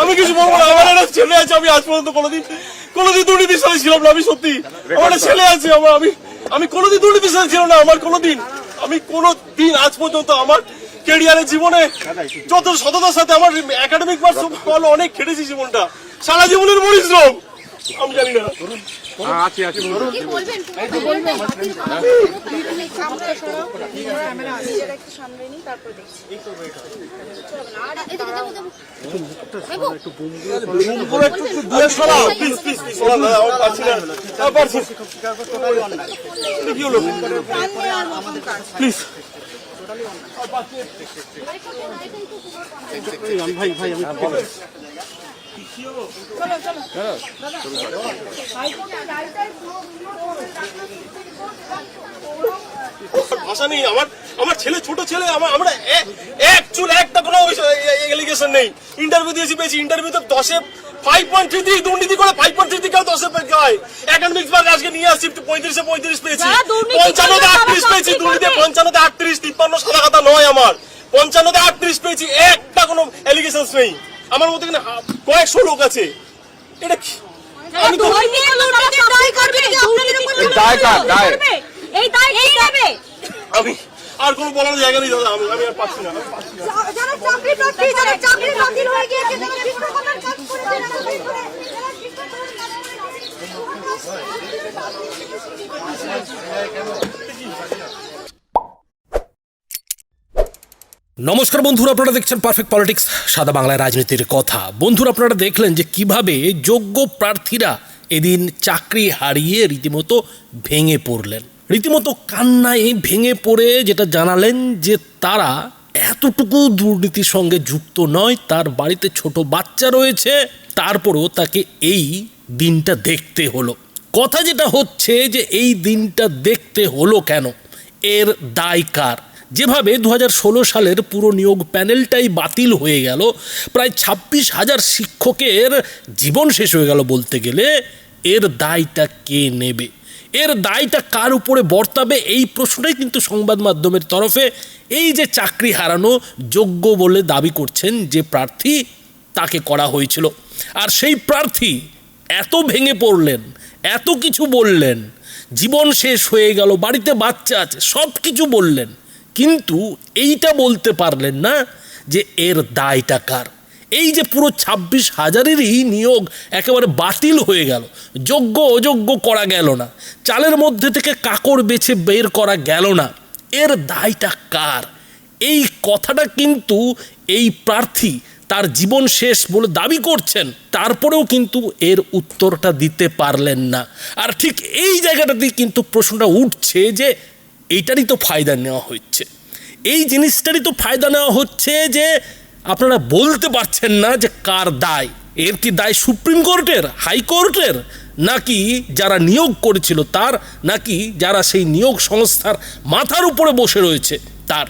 আমি কিছু বলব না আমার একটা ছেলে আছে আমি আজ পর্যন্ত কোনোদিন কোনোদিন দুর্নীতির সাথে ছিলাম না আমি সত্যি। আমার একটা ছেলে আছে আমার আমি আমি কোনোদিন দুর্নীতির সাথে ছিলাম না আমার কোনোদিন আমি কোনো দিন আজ পর্যন্ত আমার কেরিয়ারের জীবনে যত সততার সাথে আমার একাডেমিক পার্স ভালো অনেক খেটেছি জীবনটা। সারা জীবনের পরিশ্রম। আমি জানি না। কি বলবেন সামনে সরো আমরা নিজেরা একটু সামনে নিই তারপর দেখছি আর এদিকে যাব যাব দূরে সরাও প্লিজ প্লিজ প্লিজ সরাও ভাষা নেই আমার আমার ছেলে ছোট ছেলে আমার আমরা এক চুল একটা কোনো এলিগেশন নেই। ইন্টারভিউ দিয়েছি পেয়েছি ইন্টারভিউতে দশে ফাইভ পয়েন্ট থ্রি দুর্নীতি করে ফাইভ পয়েন্ট থ্রি কেউ দশে হয়। একাডেমিক্স মার্ক আজকে নিয়ে আসছি পঁয়ত্রিশে পঁয়ত্রিশ পেয়েছি। পঞ্চান্নতে আটত্রিশ পেয়েছি দুর্নীতি পঞ্চান্নতে আটত্রিশ তিপ্পান্ন সাদা খাতা নয় আমার। পঞ্চান্নতে আটত্রিশ পেয়েছি একটা কোনো এলিগেশন নেই। আমার মধ্যে এখানে কয়েকশো লোক আছে। এটা কি? আমি তো আমি আর কোনো বলার জায়গা নেই দাদা। আমি আমি আর পাচ্ছি না। পাচ্ছি না। যারা নমস্কার বন্ধুরা, আপনারা দেখছেন পারফেক্ট পলিটিক্স সাদা বাংলায় রাজনীতির কথা। বন্ধুরা, আপনারা দেখলেন যে কীভাবে যোগ্য প্রার্থীরা এদিন চাকরি হারিয়ে রীতিমতো ভেঙে পড়লেন। রীতিমতো কান্নায় ভেঙে পড়ে যেটা জানালেন যে তারা এতটুকু দুর্নীতির সঙ্গে যুক্ত নয়, তার বাড়িতে ছোট বাচ্চা রয়েছে, তারপরেও তাকে এই দিনটা দেখতে হলো। কথা যেটা হচ্ছে যে এই দিনটা দেখতে হলো কেন? এর দায় কার? যেভাবে দু হাজার ষোলো সালের পুরো নিয়োগ প্যানেলটাই বাতিল হয়ে গেল, প্রায় ছাব্বিশ হাজার শিক্ষকের জীবন শেষ হয়ে গেল বলতে গেলে, এর দায়টা কে নেবে? এর দায়টা কার উপরে বর্তাবে? এই প্রশ্নটাই কিন্তু সংবাদ মাধ্যমের তরফে এই যে চাকরি হারানো যোগ্য বলে দাবি করছেন যে প্রার্থী, তাকে করা হয়েছিল। আর সেই প্রার্থী এত ভেঙে পড়লেন, এত কিছু বললেন, জীবন শেষ হয়ে গেল, বাড়িতে বাচ্চা আছে সব কিছু বললেন। কিন্তু এইটা বলতে পারলেন না যে এর দায়টা কার? এই যে পুরো ছাব্বিশ হাজারেরই নিয়োগ একেবারে বাতিল হয়ে গেল, যোগ্য অযোগ্য করা গেল না, চালের মধ্যে থেকে কাকড় বেছে বের করা গেল না, এর দায়টা কার? এই কথাটা কিন্তু এই প্রার্থী তার জীবন শেষ বলে দাবি করছেন, তারপরেও কিন্তু এর উত্তরটা দিতে পারলেন না। আর ঠিক এই জায়গাটাতেই কিন্তু প্রশ্নটা উঠছে যে এইটারই তো ফায়দা নেওয়া হচ্ছে। এই জিনিসটারই তো ফায়দা নেওয়া হচ্ছে যে আপনারা বলতে পারছেন না যে কার দায়। এর কি দায় সুপ্রিম কোর্টের হাইকোর্টের নাকি যারা নিয়োগ করেছিল তার? নাকি যারা সেই নিয়োগ সংস্থার মাথার উপরে বসে রয়েছে তার?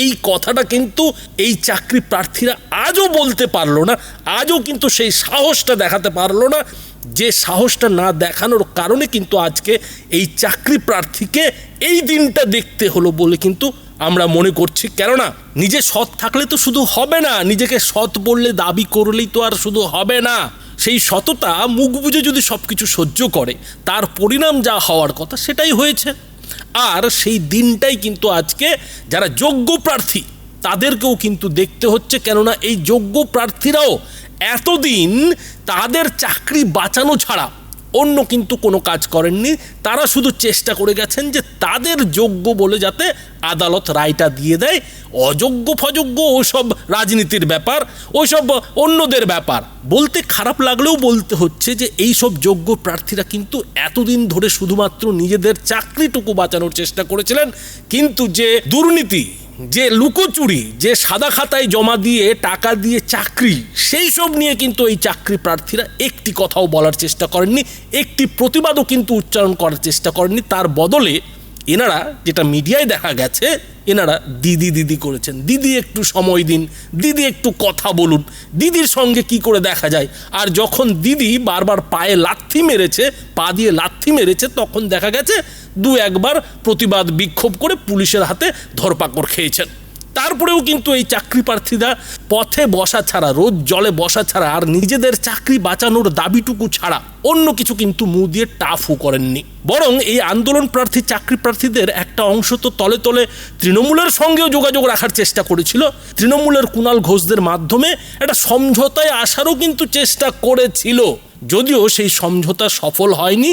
এই কথাটা কিন্তু এই চাকরি প্রার্থীরা আজও বলতে পারল না, আজও কিন্তু সেই সাহসটা দেখাতে পারল না। যে সাহসটা না দেখানোর কারণে কিন্তু আজকে এই চাকরি প্রার্থীকে এই দিনটা দেখতে হলো বলে কিন্তু আমরা মনে করছি। কেননা নিজে সৎ থাকলে তো শুধু হবে না, নিজেকে সৎ বললে, দাবি করলেই তো আর শুধু হবে না। সেই সততা, মুখ বুঝে যদি সব কিছু সহ্য করে, তার পরিণাম যা হওয়ার কথা সেটাই হয়েছে। আর সেই দিনটাই কিন্তু আজকে যারা যোগ্য প্রার্থী, তাদেরকেও কিন্তু দেখতে হচ্ছে। কেননা এই যোগ্য প্রার্থীরাও এতদিন তাদের চাকরি বাঁচানো ছাড়া অন্য কিন্তু কোনো কাজ করেননি। তারা শুধু চেষ্টা করে গেছেন যে তাদের যোগ্য বলে যাতে আদালত রায়টা দিয়ে দেয়। অযোগ্য ফযোগ্য ওসব রাজনীতির ব্যাপার, ওসব অন্যদের ব্যাপার। বলতে খারাপ লাগলেও বলতে হচ্ছে যে এই সব যোগ্য প্রার্থীরা কিন্তু এতদিন ধরে শুধুমাত্র নিজেদের চাকরিটুকু বাঁচানোর চেষ্টা করেছিলেন। কিন্তু যে দুর্নীতি যে লুকোচুরি, যে সাদা খাতায় জমা দিয়ে টাকা দিয়ে চাকরি, সেই সব নিয়ে কিন্তু এই চাকরি প্রার্থীরা একটি কথাও বলার চেষ্টা করেননি, একটি প্রতিবাদও কিন্তু উচ্চারণ করার চেষ্টা করেননি। তার বদলে এনারা যেটা মিডিয়ায় দেখা গেছে, এনারা দিদি দিদি করেছেন। দিদি একটু সময় দিন, দিদি একটু কথা বলুন, দিদির সঙ্গে কি করে দেখা যায়? আর যখন দিদি বারবার পায়ে লাথি মেরেছে, পা দিয়ে লাথি মেরেছে, তখন দেখা গেছে দু একবার প্রতিবাদ বিক্ষোভ করে পুলিশের হাতে ধরপাকড় খেয়েছেন। তারপরেও কিন্তু এই চাকরি প্রার্থীরা পথে বসা ছাড়া রোদ জলে বসা ছাড়া আর নিজেদের চাকরি বাঁচানোর দাবিটুকু ছাড়া অন্য কিছু কিন্তু মুখ দিয়ে টাফও করেননি। বরং এই আন্দোলন প্রার্থী, চাকরি প্রার্থীদের একটা অংশ তো তলে তলে তৃণমূলের সঙ্গেও যোগাযোগ রাখার চেষ্টা করেছিল। তৃণমূলের কুণাল ঘোষদের মাধ্যমে একটা সমঝোতায় আসারও কিন্তু চেষ্টা করেছিল। যদিও সেই সমঝোতা সফল হয়নি,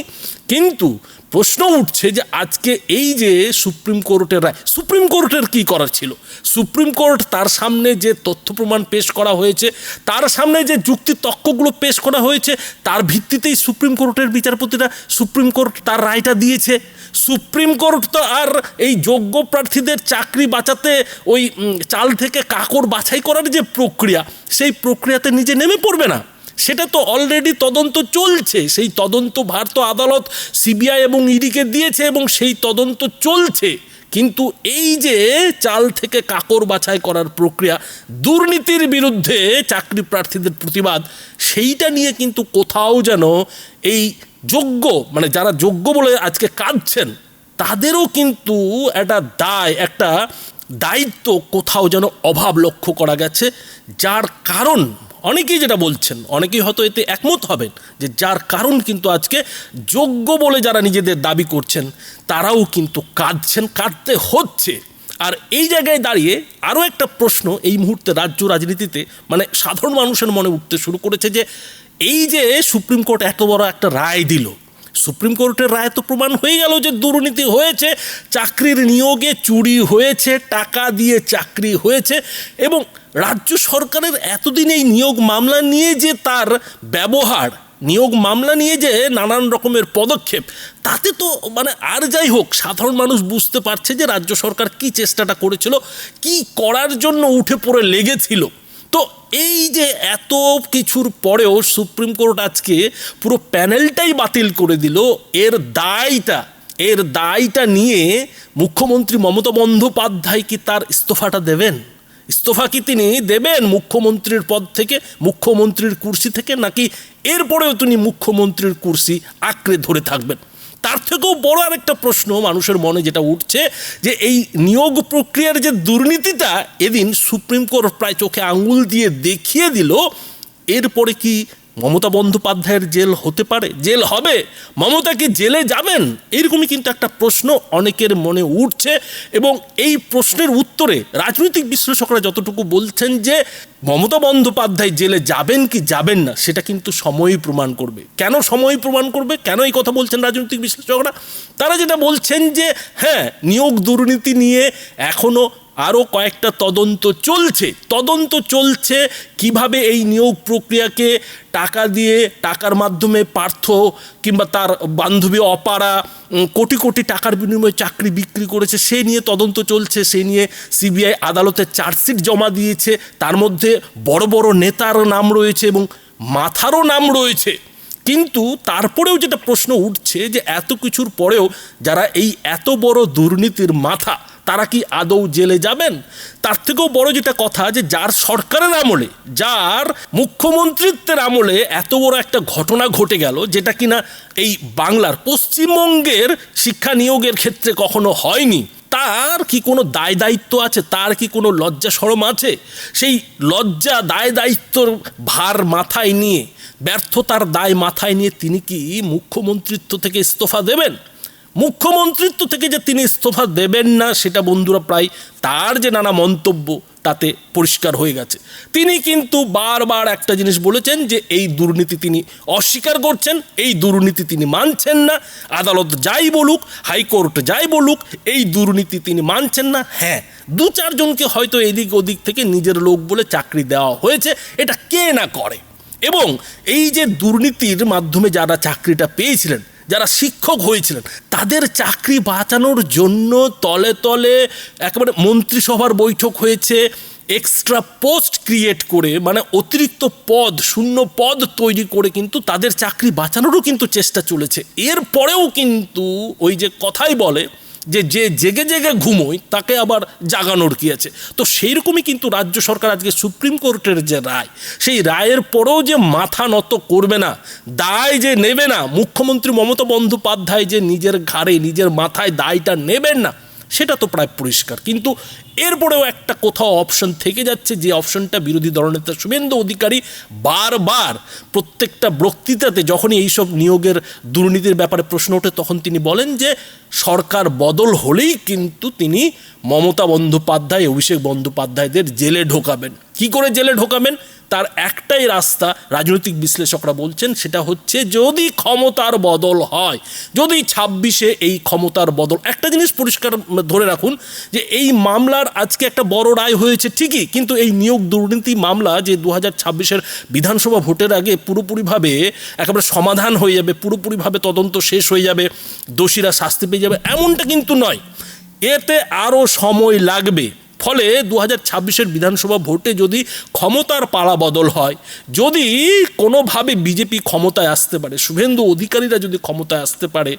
কিন্তু প্রশ্ন উঠছে যে আজকে এই যে সুপ্রিম কোর্টের রায়, সুপ্রিম কোর্টের কি করার ছিল? সুপ্রিম কোর্ট তার সামনে যে তথ্য প্রমাণ পেশ করা হয়েছে, তার সামনে যে যুক্তি তক্কগুলো পেশ করা হয়েছে, তার ভিত্তিতেই সুপ্রিম কোর্টের বিচারপতিরা সুপ্রিম কোর্ট তার রায়টা দিয়েছে। সুপ্রিম কোর্ট তো আর এই যোগ্য প্রার্থীদের চাকরি বাঁচাতে ওই চাল থেকে কাকর বাছাই করার যে প্রক্রিয়া, সেই প্রক্রিয়াতে নিজে নেমে পড়বে না। সেটা তো অলরেডি তদন্ত চলছে। সেই তদন্ত ভার তো আদালত সিবিআই এবং ইডিকে দিয়েছে এবং সেই তদন্ত চলছে। কিন্তু এই যে চাল থেকে কাকর বাছাই করার প্রক্রিয়া, দুর্নীতির বিরুদ্ধে চাকরি প্রার্থীদের প্রতিবাদ, সেইটা নিয়ে কিন্তু কোথাও যেন এই যোগ্য মানে যারা যোগ্য বলে আজকে কাঁদছেন, তাদেরও কিন্তু একটা দায়, একটা দায়িত্ব কোথাও যেন অভাব লক্ষ্য করা গেছে, যার কারণ অনেকেই যেটা বলছেন, অনেকেই হয়তো এতে একমত হবেন যে যার কারণ কিন্তু আজকে যোগ্য বলে যারা নিজেদের দাবি করছেন, তারাও কিন্তু কাঁদছেন, কাঁদতে হচ্ছে। আর এই জায়গায় দাঁড়িয়ে আরও একটা প্রশ্ন এই মুহূর্তে রাজ্য রাজনীতিতে মানে সাধারণ মানুষের মনে উঠতে শুরু করেছে যে এই যে সুপ্রিম কোর্ট এত বড় একটা রায় দিল, সুপ্রিম কোর্টের রায় তো প্রমাণ হয়ে গেল যে দুর্নীতি হয়েছে, চাকরির নিয়োগে চুরি হয়েছে, টাকা দিয়ে চাকরি হয়েছে এবং রাজ্য সরকারের এতদিন এই নিয়োগ মামলা নিয়ে যে তার ব্যবহার, নিয়োগ মামলা নিয়ে যে নানান রকমের পদক্ষেপ, তাতে তো মানে আর যাই হোক, সাধারণ মানুষ বুঝতে পারছে যে রাজ্য সরকার কি চেষ্টাটা করেছিল, কি করার জন্য উঠে পড়ে লেগেছিল। তো এই যে এত কিছুর পরেও সুপ্রিম কোর্ট আজকে পুরো প্যানেলটাই বাতিল করে দিল, এর দায়টা এর দায়টা নিয়ে মুখ্যমন্ত্রী মমতা বন্দ্যোপাধ্যায় কি তার ইস্তফাটা দেবেন? ইস্তফা কি তিনি দেবেন মুখ্যমন্ত্রীর পদ থেকে, মুখ্যমন্ত্রীর কুর্সি থেকে, নাকি এরপরেও তিনি মুখ্যমন্ত্রীর কুর্সি আঁকড়ে ধরে থাকবেন? তার থেকেও বড় আরেকটা প্রশ্ন মানুষের মনে যেটা উঠছে, যে এই নিয়োগ প্রক্রিয়ার যে দুর্নীতিটা এদিন সুপ্রিম কোর্ট প্রায় চোখে আঙুল দিয়ে দেখিয়ে দিল, এরপরে কি মমতা বন্দ্যোপাধ্যায়ের জেল হতে পারে? জেল হবে? মমতা কি জেলে যাবেন? এরকমই কিন্তু একটা প্রশ্ন অনেকের মনে উঠছে এবং এই প্রশ্নের উত্তরে রাজনৈতিক বিশ্লেষকরা যতটুকু বলছেন যে মমতা বন্দ্যোপাধ্যায় জেলে যাবেন কি যাবেন না, সেটা কিন্তু সময়ই প্রমাণ করবে। কেন সময় প্রমাণ করবে? কেন এই কথা বলছেন রাজনৈতিক বিশ্লেষকরা? তারা যেটা বলছেন যে হ্যাঁ নিয়োগ দুর্নীতি নিয়ে এখনও আরও কয়েকটা তদন্ত চলছে। তদন্ত চলছে কীভাবে এই নিয়োগ প্রক্রিয়াকে টাকা দিয়ে টাকার মাধ্যমে পার্থ কিংবা তার বান্ধবী অপারা কোটি কোটি টাকার বিনিময়ে চাকরি বিক্রি করেছে, সে নিয়ে তদন্ত চলছে, সে নিয়ে সিবিআই আদালতে চার্জশিট জমা দিয়েছে। তার মধ্যে বড় বড় নেতার নাম রয়েছে এবং মাথারও নাম রয়েছে। কিন্তু তারপরেও যেটা প্রশ্ন উঠছে যে এত কিছুর পরেও যারা এই এত বড় দুর্নীতির মাথা তারা কি আদৌ জেলে যাবেন? তার থেকেও বড় যেটা কথা যে যার সরকারের আমলে, যার মুখ্যমন্ত্রিত্বের আমলে এত বড় একটা ঘটনা ঘটে গেল যেটা কিনা এই বাংলার পশ্চিমবঙ্গের শিক্ষা নিয়োগের ক্ষেত্রে কখনো হয়নি। তার কি কোনো দায় দায়িত্ব আছে? তার কি কোনো লজ্জা সরম আছে? সেই লজ্জা, দায় দায়িত্বর ভার মাথায় নিয়ে, ব্যর্থতার দায় মাথায় নিয়ে তিনি কি মুখ্যমন্ত্রিত্ব থেকে ইস্তফা দেবেন? মুখ্যমন্ত্রিত্ব থেকে যে তিনি ইস্তফা দেবেন না, সেটা বন্ধুরা প্রায় তার যে নানা মন্তব্য, তাতে পরিষ্কার হয়ে গেছে। তিনি কিন্তু বারবার একটা জিনিস বলেছেন যে, এই দুর্নীতি তিনি অস্বীকার করছেন, এই দুর্নীতি তিনি মানছেন না, আদালত যাই বলুক, হাইকোর্ট যাই বলুক, এই দুর্নীতি তিনি মানছেন না। হ্যাঁ দু চারজনকে হয়তো এদিক ওদিক থেকে নিজের লোক বলে চাকরি দেওয়া হয়েছে, এটা কে না করে? এবং এই যে দুর্নীতির মাধ্যমে যারা চাকরিটা পেয়েছিলেন যারা শিক্ষক হয়েছিলেন, তাদের চাকরি বাঁচানোর জন্য তলে তলে একেবারে মন্ত্রিসভার বৈঠক হয়েছে এক্সট্রা পোস্ট ক্রিয়েট করে মানে অতিরিক্ত পদ, শূন্য পদ তৈরি করে কিন্তু তাদের চাকরি বাঁচানোরও কিন্তু চেষ্টা চলেছে। এরপরেও কিন্তু ওই যে কথাই বলে যে যে জেগে জেগে ঘুমোয় তাকে আবার জাগানোর কি আছে? তো সেই রকমই কিন্তু রাজ্য সরকার আজকে সুপ্রিম কোর্টের যে রায়, সেই রায়ের পরেও যে মাথা নত করবে না, দায় যে নেবে না, মুখ্যমন্ত্রী মমতা বন্দ্যোপাধ্যায় যে নিজের ঘাড়ে, নিজের মাথায় দায়টা নেবেন না, সেটা তো প্রায় পরিষ্কার। কিন্তু এরপরেও একটা কোথাও অপশন থেকে যাচ্ছে, যে অপশনটা বিরোধী দলনেতা শুভেন্দু অধিকারী বারবার প্রত্যেকটা বক্তৃতাতে যখনই এইসব নিয়োগের দুর্নীতির ব্যাপারে প্রশ্ন ওঠে, তখন তিনি বলেন যে, সরকার বদল হলেই কিন্তু তিনি মমতা বন্দ্যোপাধ্যায়, অভিষেক বন্দ্যোপাধ্যায়দের জেলে ঢোকাবেন। কি করে জেলে ঢোকাবেন? তার একটাই রাস্তা, রাজনৈতিক বিশ্লেষকরা বলছেন, সেটা হচ্ছে যদি ক্ষমতার বদল হয়, যদি ছাব্বিশে এই ক্ষমতার বদল, একটা জিনিস পরিষ্কার ধরে রাখুন, যে এই মামলার আজকে একটা বড় রায় হয়েছে ঠিকই, কিন্তু এই নিয়োগ দুর্নীতি মামলা যে দু হাজার ছাব্বিশের বিধানসভা ভোটের আগে পুরোপুরিভাবে একেবারে সমাধান হয়ে যাবে, পুরোপুরিভাবে তদন্ত শেষ হয়ে যাবে, দোষীরা শাস্তি পেয়ে যাবে, এমনটা কিন্তু নয়। এতে আরও সময় লাগবে। ফলে দু হাজার ছাব্বিশের বিধানসভা ভোটে যদি ক্ষমতার পালা বদল হয়, যদি কোনোভাবে বিজেপি ক্ষমতায় আসতে পারে, শুভেন্দু অধিকারীরা যদি ক্ষমতায় আসতে পারে,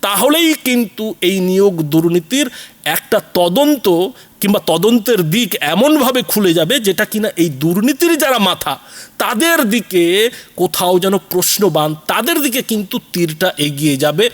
তাহলেই কিন্তু এই নিয়োগ দুর্নীতির একটা তদন্ত কিংবা তদন্তের দিক এমনভাবে খুলে যাবে যেটা কিনা এই দুর্নীতির যারা মাথা, তাদের দিকে কোথাও যেন প্রশ্নবান, তাদের দিকে কিন্তু তীরটা এগিয়ে যাবে।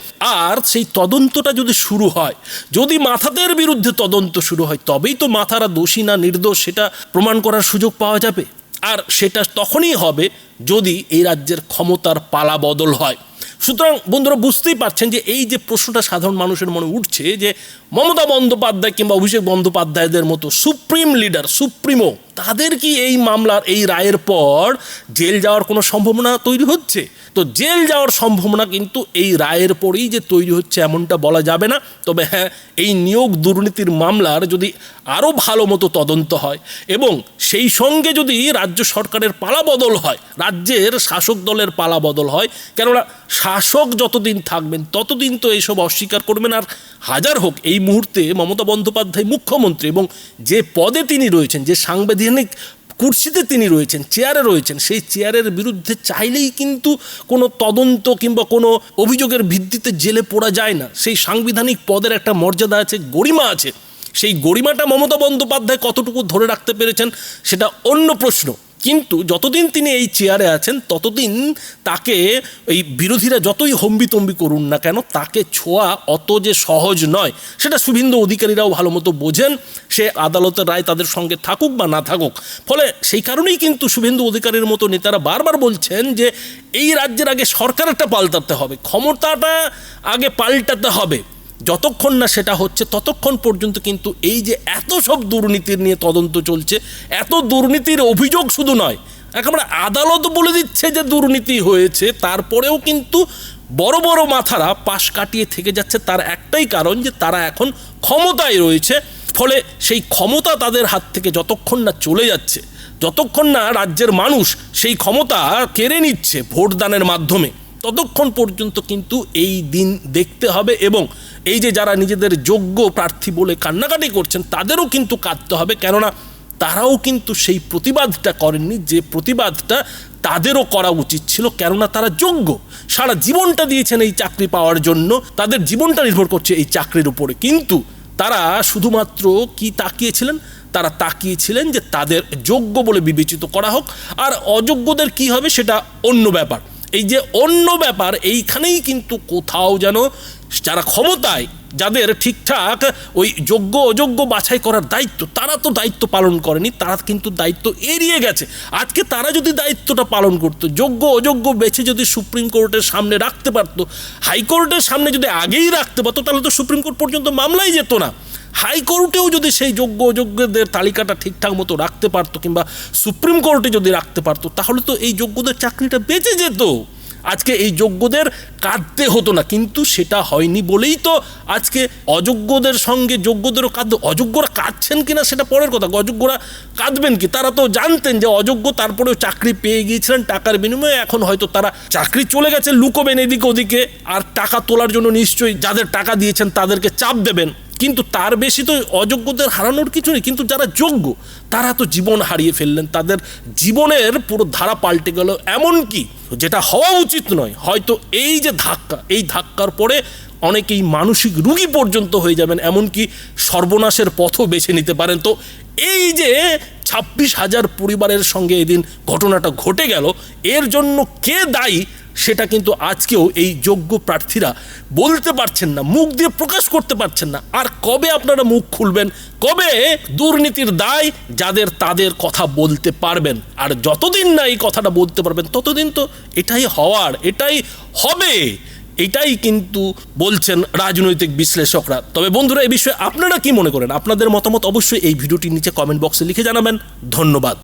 আর সেই তদন্তটা যদি শুরু হয়, যদি মাথাদের বিরুদ্ধে তদন্ত শুরু হয়, তবেই তো মাথারা দোষী না নির্দোষ, সেটা প্রমাণ করার সুযোগ পাওয়া যাবে। আর সেটা তখনই হবে যদি এই রাজ্যের ক্ষমতার পালা বদল হয়। সুতরাং বন্ধুরা বুঝতেই পারছেন যে এই যে প্রশ্নটা সাধারণ মানুষের মনে উঠছে যে মমতা বন্দ্যোপাধ্যায় কিংবা অভিষেক বন্দ্যোপাধ্যায়দের মতো সুপ্রিম লিডার, সুপ্রিমো তাদের কি এই মামলার, এই রায়ের পর জেল যাওয়ার কোনো সম্ভাবনা তৈরি হচ্ছে? তো জেল যাওয়ার সম্ভাবনা কিন্তু এই রায়ের পরেই যে তৈরি হচ্ছে এমনটা বলা যাবে না। তবে হ্যাঁ এই নিয়োগ দুর্নীতির মামলার যদি আরও ভালো মতো তদন্ত হয় এবং সেই সঙ্গে যদি রাজ্য সরকারের পালা বদল হয়, রাজ্যের শাসক দলের পালা বদল হয়, কেননা শাসক যতদিন থাকবেন ততদিন তো এইসব অস্বীকার করবেন। আর হাজার হোক, এই মুহূর্তে মমতা বন্দ্যোপাধ্যায় মুখ্যমন্ত্রী এবং যে পদে তিনি রয়েছেন, যে সাংবিধানিক কুর্সিতে তিনি রয়েছেন, চেয়ারে রয়েছেন, সেই চেয়ারের বিরুদ্ধে চাইলেই কিন্তু কোনো তদন্ত কিংবা কোনো অভিযোগের ভিত্তিতে জেলে পড়া যায় না। সেই সাংবিধানিক পদের একটা মর্যাদা আছে, গরিমা আছে। সেই গরিমাটা মমতা বন্দ্যোপাধ্যায় কতটুকু ধরে রাখতে পেরেছেন, সেটা অন্য প্রশ্ন। কিন্তু যতদিন তিনি এই চেয়ারে আছেন, ততদিন তাকে এই বিরোধীরা যতই হম্বিতম্বি করুন না কেন, তাকে ছোঁয়া অত যে সহজ নয়। সেটা শুভেন্দু অধিকারীরাও ভালো মতো বোঝেন। সে আদালতের রায় তাদের সঙ্গে থাকুক বা না থাকুক। ফলে সেই কারণেই কিন্তু শুভেন্দু অধিকারীর মতো নেতারা বারবার বলছেন যে, এই রাজ্যের আগে সরকারটা পাল্টাতে হবে, ক্ষমতাটা আগে পাল্টাতে হবে। যতক্ষণ না সেটা হচ্ছে, ততক্ষণ পর্যন্ত কিন্তু এই যে এত সব দুর্নীতির নিয়ে তদন্ত চলছে, এত দুর্নীতির অভিযোগ শুধু নয়, একেবারে আদালত বলে দিচ্ছে যে দুর্নীতি হয়েছে, তারপরেও কিন্তু বড় বড় মাথারা পাশ কাটিয়ে থেকে যাচ্ছে, তার একটাই কারণ যে তারা এখন ক্ষমতায় রয়েছে, ফলে সেই ক্ষমতা তাদের হাত থেকে যতক্ষণ না চলে যাচ্ছে, যতক্ষণ না রাজ্যের মানুষ সেই ক্ষমতা কেড়ে নিচ্ছে ভোটদানের মাধ্যমে। ততক্ষণ পর্যন্ত কিন্তু এই দিন দেখতে হবে এবং এই যে যারা নিজেদের যোগ্য প্রার্থী বলে কান্নাকাটি করছেন, তাদেরও কিন্তু কাঁদতে হবে। কেননা তারাও কিন্তু সেই প্রতিবাদটা করেননি, যে প্রতিবাদটা তাদেরও করা উচিত ছিল। কেননা তারা যোগ্য। সারা জীবনটা দিয়েছেন এই চাকরি পাওয়ার জন্য। তাদের জীবনটা নির্ভর করছে এই চাকরির উপরে। কিন্তু তারা শুধুমাত্র কি তাকিয়েছিলেন? তারা তাকিয়েছিলেন যে তাদের যোগ্য বলে বিবেচিত করা হোক। আর অযোগ্যদের কি হবে সেটা অন্য ব্যাপার। এই যে অন্য ব্যাপার, এইখানেই কিন্তু কোথাও যেন যারা ক্ষমতায়, যাদের ঠিকঠাক ওই যোগ্য অযোগ্য বাছাই করার দায়িত্ব, তারা তো দায়িত্ব পালন করেনি, তারা কিন্তু দায়িত্ব এড়িয়ে গেছে। আজকে তারা যদি দায়িত্বটা পালন করতো, যোগ্য অযোগ্য বেছে যদি সুপ্রিম কোর্টের সামনে রাখতে পারতো, হাইকোর্টের সামনে যদি আগেই রাখতে পারতো, তাহলে তো সুপ্রিম কোর্ট পর্যন্ত মামলাই যেত না। হাইকোর্টেও যদি সেই যোগ্য অযোগ্যদের তালিকাটা ঠিকঠাক মতো রাখতে পারতো কিংবা সুপ্রিম কোর্টে যদি রাখতে পারতো, তাহলে তো এই যোগ্যদের চাকরিটা বেঁচে যেত। আজকে এই যোগ্যদের কাঁদতে হতো না, কিন্তু সেটা হয়নি বলেই তো আজকে অযোগ্যদের সঙ্গে যোগ্যদেরও কাঁদ অযোগ্যরা কাঁদছেন কিনা সেটা পরের কথা, অযোগ্যরা কাঁদবেন কি? তারা তো জানতেন যে অযোগ্য তারপরেও চাকরি পেয়ে গিয়েছিলেন টাকার বিনিময়ে, এখন হয়তো তারা চাকরি চলে গেছে, লুকোবেন এদিকে ওদিকে, আর টাকা তোলার জন্য নিশ্চয়ই যাদের টাকা দিয়েছেন তাদেরকে চাপ দেবেন। কিন্তু তার বেশি তো অযোগ্যদের হারানোর কিছু নেই, কিন্তু যারা যোগ্য, তারা তো জীবন হারিয়ে ফেললেন। তাদের জীবনের পুরো ধারা পাল্টে গেল। এমন কি যেটা হওয়া উচিত নয়, হয়তো এই যে ধাক্কা, এই ধাক্কার পরে অনেকেই মানসিক রুগী পর্যন্ত হয়ে যাবেন, এমনকি সর্বনাশের পথও বেছে নিতে পারেন। তো এই যে ছাব্বিশ হাজার পরিবারের সঙ্গে এদিন ঘটনাটা ঘটে গেল, এর জন্য কে দায়ী? সেটা কিন্তু আজকেও এই যোগ্য প্রার্থীরা বলতে পারছেন না, মুখ দিয়ে প্রকাশ করতে পারছেন না। আর কবে আপনারা মুখ খুলবেন? কবে? দুর্নীতির দায় যাদের তাদের কথা বলতে পারবেন। আর যতদিন না এই কথাটা বলতে পারবেন, ততদিন তো এটাই হওয়ার, এটাই হবে। এটাই কিন্তু বলছেন রাজনৈতিক বিশ্লেষকরা। তবে বন্ধুরা, এই বিষয়ে আপনারা কি মনে করেন? আপনাদের মতামত অবশ্যই এই ভিডিওটির নিচে কমেন্ট বক্সে লিখে জানাবেন। ধন্যবাদ।